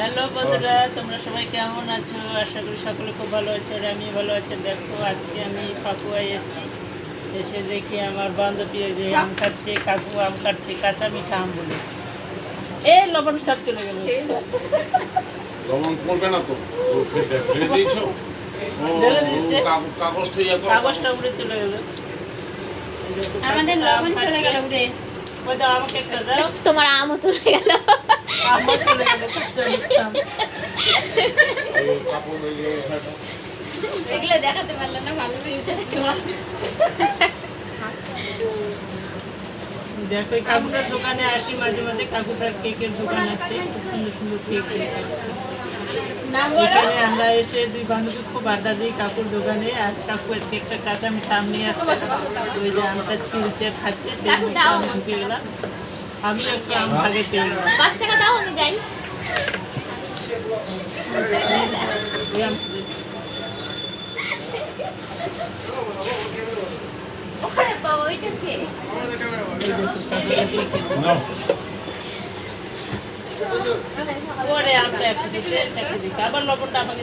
Hello বন্ধুরা তোমরা সবাই কেমন আছো? আশা করি সকলে খুব ভালো আছো আর আমি ভালো আছি। দেখো আজকে আমি পাকুয়ায় এসেছি। এসে দেখি আমার বান্ধবী যে আম কাটছে কাকু আম কাটছে কাঁচা মিঠা আম বলে। এ লবণ সব চলে গেল। লবণ পড়বে না তো? ফেলে দিয়েছ? কাগজটা ইয়ে উড়ে চলে গেল। আমাদের লবণ চলে গেল উড়ে তোমার আমও চলে গেল। আম। এগুলো দেখাতে পারলে না ভালো দেখো এই কাকুটার দোকানে আসি মাঝে মাঝে কাকুটার কেকের দোকান আছে সুন্দর সুন্দর কেক এখানে আমরা এসে দুই বান্ধবী খুব আড্ডা দিই কাকুর দোকানে আর কাকু আজকে একটা কাঁচা মিঠা আম নিয়ে আসছে। ওই যে আমটা আর খাচ্ছে সেই মিঠা ঢুকে গেলাম। আমি একটু আম ভাগে। পেয়ে পাঁচ টাকা দাও আমি যাই। আবার লবণটা আমাকে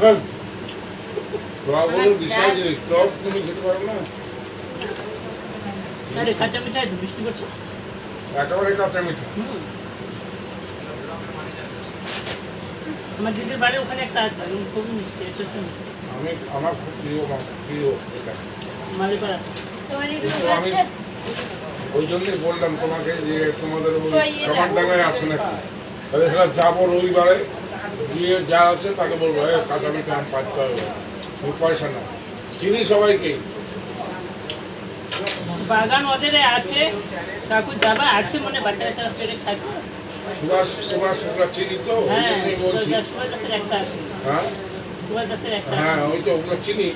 হ্যাঁ। হলো বিশাল জিনিস টক তুমি খেতে পারো না। আরে কাঁচা মিঠাই তো বৃষ্টি করছে। একেবারে কাঁচা মিঠা। হুম। আমার দিদির বাড়ি ওখানে একটা আছে ওখানে খুবই মিষ্টি এসে আমি আমার খুব প্রিয় প্রিয় এটা। মালিপাড়া। আমি ওই জন্যই বললাম তোমাকে যে তোমাদের ওই আছে নাকি? তাহলে সেটা যাব রবিবারে। গিয়ে যা আছে তাকে বলব হ্যাঁ কাঁচা মিঠা আম পাঁচটা ওই পয়সা না চিনি সবাইকে? বাগান ওদের আছে কাকু যাবা আছে মনে বাচ্চা পেরে খাবে। সুভাষ সুভাষ ওগুলা চিনি তো হ্যাঁ বলছি। হ্যাঁ? হ্যাঁ ওই ওগুলো চিনি।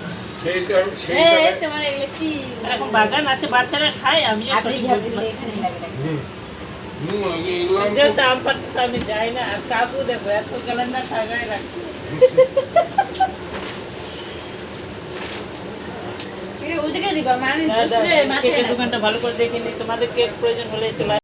বাগান আছে বাচ্চারা খায় আমি দাম আমি যাই না আর কাকু দেখো এত ক্যালেন্ডার সাজায় রাখছে। ওদিকে দিবা মানে দোকানটা ভালো করে দেখে নি তোমাদের কেক প্রয়োজন হলে চলে